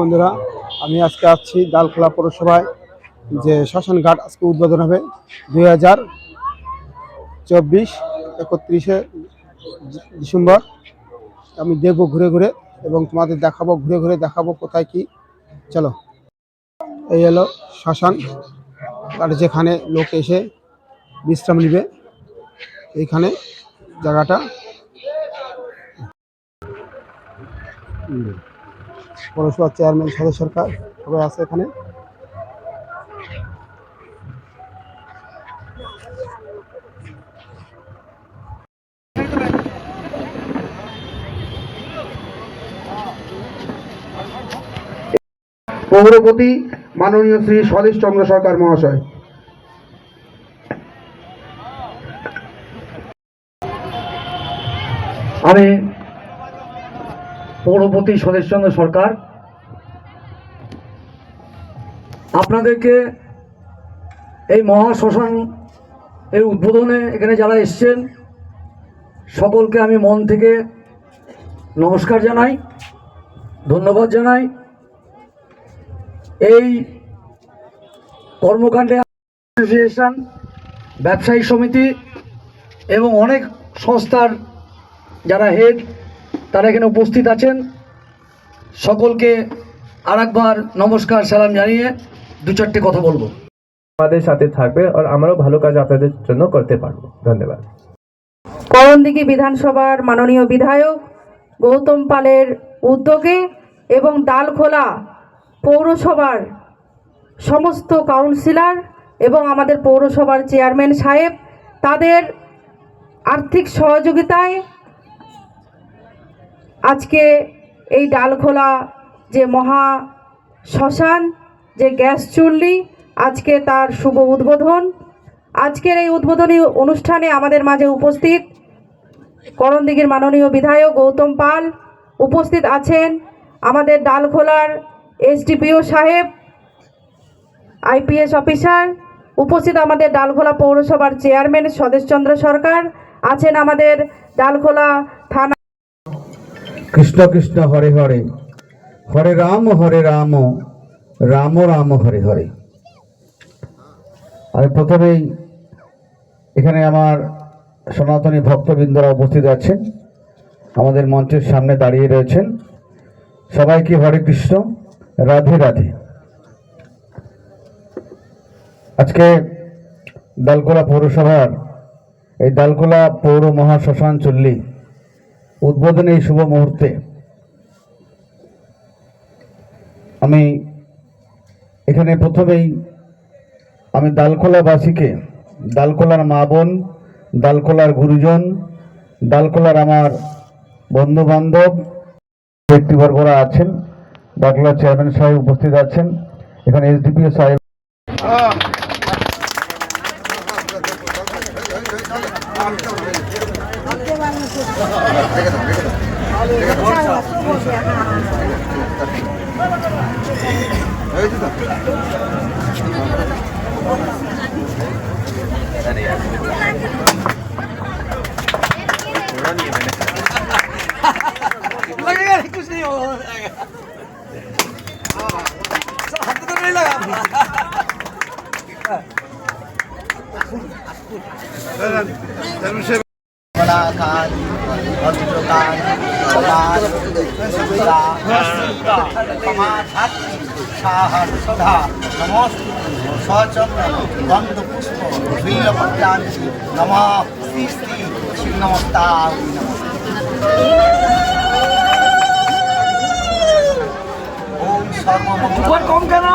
বন্ধুরা, আমি আজকে আসছি ডালখোলা পৌরসভায়, যে শ্মশান ঘাট আজকে উদ্বোধন হবে দুই হাজার চব্বিশ একত্রিশে ডিসেম্বর। আমি দেখব ঘুরে ঘুরে এবং তোমাদের দেখাবো, ঘুরে ঘুরে দেখাবো কোথায় কি। চলো, এই হলো শ্মশান আর যেখানে লোক এসে বিশ্রাম নিবে। এইখানে জায়গাটা। পৌরসভার চেয়ারম্যান সদস্য সরকার সবাই আছে এখানে। পৌরপতি মাননীয় শ্রী স্বদেশ চন্দ্র সরকার মহাশয়। আমি পৌরপতি সদেশচন্দ্র সরকার। আপনাদেরকে এই মহাশ্মশান এর উদ্বোধনে এখানে যারা এসছেন, সকলকে আমি মন থেকে নমস্কার জানাই, ধন্যবাদ জানাই। এই কর্মকাণ্ডে অ্যাসোসিয়েশন ব্যবসায়ী সমিতি এবং অনেক সংস্থার যারা হেড তারা এখানে উপস্থিত আছেন। সকলকে আরেকবার নমস্কার সালাম জানিয়ে দু চারটে কথা বলব। আমাদের সাথে থাকবে আর আমরাও ভালো কাজ আপনাদের জন্য করতে পারব। ধন্যবাদ। করণদিঘি বিধানসভার মাননীয় বিধায়ক গৌতম পালের উদ্যোগে এবং ডালখোলা পৌরসভার সমস্ত কাউন্সিলর এবং আমাদের পৌরসভার চেয়ারম্যান সাহেব তাদের আর্থিক সহযোগিতায় আজকে এই ডালখোলা যে মহা শ্মশান, যে গ্যাস চুল্লি, আজকে তার শুভ উদ্বোধন। আজকের এই উদ্বোধনী অনুষ্ঠানে আমাদের মাঝে উপস্থিত করণদিঘির মাননীয় বিধায়ক গৌতম পাল উপস্থিত আছেন। আমাদের ডালখোলার এসডিপিও সাহেব, আইপিএস অফিসার, উপস্থিত আমাদের ডালখোলা পৌরসভার চেয়ারম্যান স্বদেশচন্দ্র সরকার, আছেন আমাদের ডালখোলা থানা কৃষ্ণ কৃষ্ণ হরে হরে। হরে রাম হরে রাম রাম রাম, হরে হরে। আমি প্রথমেই এখানে আমার সনাতনী ভক্তবৃন্দরা উপস্থিত আছেন। আমাদের মঞ্চের সামনে দাঁড়িয়ে রয়েছেন। সবাইকে হরে কৃষ্ণ, রাধে রাধে। আজকে দালকোলা পৌরসভার এই দালকোলা পৌর মহাশ্মশান চল্লী উদ্বোধনে এই শুভ মুহূর্তে। আমি এখানে প্রথমেই আমি দালখোলাবাসীকে দালখোলার মা বোন দালখোলার গুরুজন দালখোলার আমার বন্ধু বান্ধব ব্যক্তিবর্গরা আছেন দালখোলার চেয়ারম্যান সাহেব উপস্থিত আছেন, এখানে এসডিপিও সাহেব। लगेगा कुछ नहीं होगा हाथ तो नहीं लगा धनुष কলাকাল ভদ্রকাল সমাজ সুবিধা সমাধাত্রী সাহার সধা নমস্তু সচন্দ্র গন্ধপুষ্প বিল্লপত্রাঞ্চি নম শ্রী শ্রী ওম কম কেন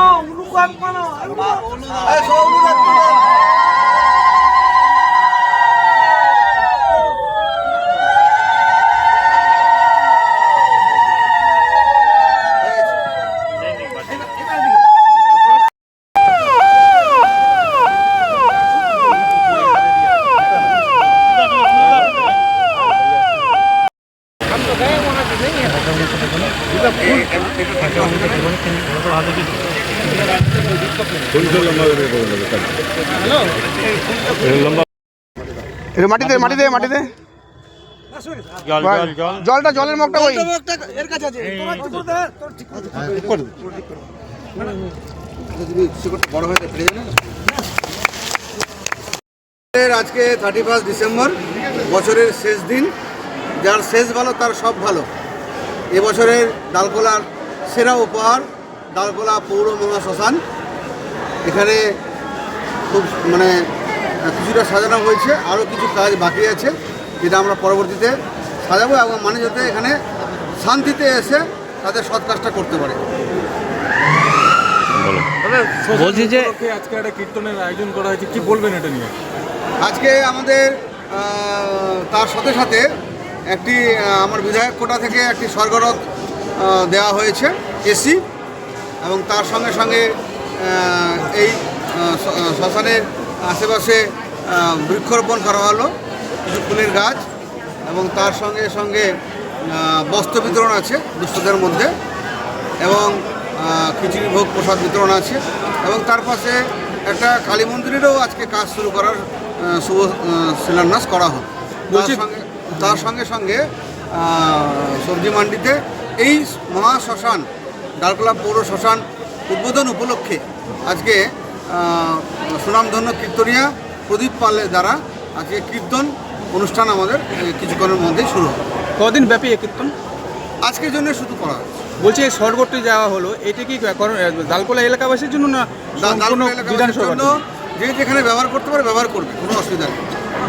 এটা মাটিতে মাটিতে মাটিতে। জলটা জলের মগটা ওই আজকে থার্টি ফার্স্ট ডিসেম্বর বছরের শেষ দিন। যার শেষ ভালো তার সব ভালো। এবছরের ডালকোলার সেরা উপহার ডালকোলা পৌর মহাশ্মশান। এখানে খুব মানে কিছুটা সাজানো হয়েছে আরও কিছু কাজ বাকি আছে যেটা আমরা পরবর্তীতে সাজাবো এবং মানুষ যাতে এখানে শান্তিতে এসে তাদের সৎ কাজটা করতে পারে। বলছি যে আজকে একটা কীর্তনের আয়োজন করা হয়েছে কি বলবেন এটা নিয়ে? আজকে আমাদের তার সাথে সাথে একটি আমার বিধায়ক কোটা থেকে একটি স্বর্গরথ দেওয়া হয়েছে এসি এবং তার সঙ্গে সঙ্গে এই শ্মশানের আশেপাশে বৃক্ষরোপণ করা হলো কিছু ফুলের গাছ এবং তার সঙ্গে সঙ্গে বস্ত্র বিতরণ আছে দুস্থদের মধ্যে এবং খিচুড়ি ভোগ প্রসাদ বিতরণ আছে এবং তার পাশে একটা কালী মন্দিরেরও আজকে কাজ শুরু করার শুভ শিলান্যাস করা হলো। তার সঙ্গে তার সঙ্গে সঙ্গে সবজি মান্ডিতে এই মহা শ্মশান ডালকোলা পৌর শ্মশান উদ্বোধন উপলক্ষে আজকে সুনামধন্য কীর্তনিয়া প্রদীপ পালের দ্বারা আজকে কীর্তন অনুষ্ঠান আমাদের কিছুক্ষণের মধ্যেই শুরু হবে। কদিন ব্যাপী এ কীর্তন? আজকের জন্য শুধু করা বলছি এই স্বর্গটি যাওয়া হলো এটা কি দালকোলা এলাকাবাসীর জন্য না বিধানসভা যে যেখানে ব্যবহার করতে পারে ব্যবহার করবে কোনো অসুবিধা নেই।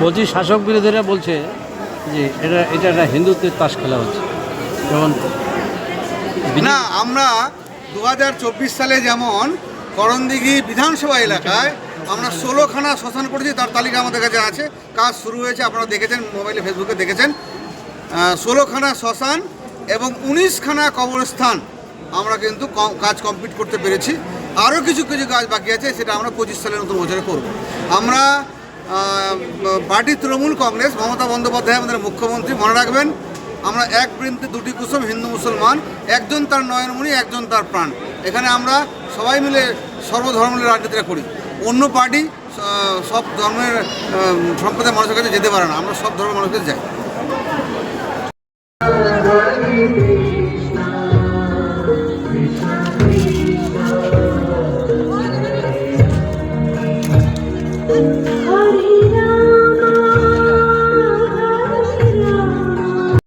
বলছি শাসক বিরোধীরা বলছে যে এটা এটা একটা হিন্দুত্বের তাস খেলা হচ্ছে। যেমন না আমরা দু হাজার চব্বিশ সালে যেমন করণদিঘি বিধানসভা এলাকায় আমরা ষোলোখানা শ্মশান করেছি, তার তালিকা আমাদের কাছে আছে। কাজ শুরু হয়েছে, আপনারা দেখেছেন, মোবাইলে, ফেসবুকে দেখেছেন। ষোলোখানা শ্মশান এবং উনিশখানা কবরস্থান আমরা কিন্তু কাজ কমপ্লিট করতে পেরেছি। আরও কিছু কিছু কাজ বাকি আছে, সেটা আমরা পঁচিশ সালের নতুন বছরে করব। আমরা পার্টি তৃণমূল কংগ্রেস, মমতা বন্দ্যোপাধ্যায় আমাদের মুখ্যমন্ত্রী, মনে রাখবেন, আমরা এক বৃন্তে দুটি কুসুম হিন্দু মুসলমান, একজন তার নয়নমণি, একজন তার প্রাণ। এখানে আমরা সবাই মিলে সর্বধর্মের রাজনীতিটা করি। অন্য পার্টি সব ধর্মের সম্প্রদায়ের মানুষের কাছে যেতে পারে না। আমরা সব ধর্মের মানুষের যাই।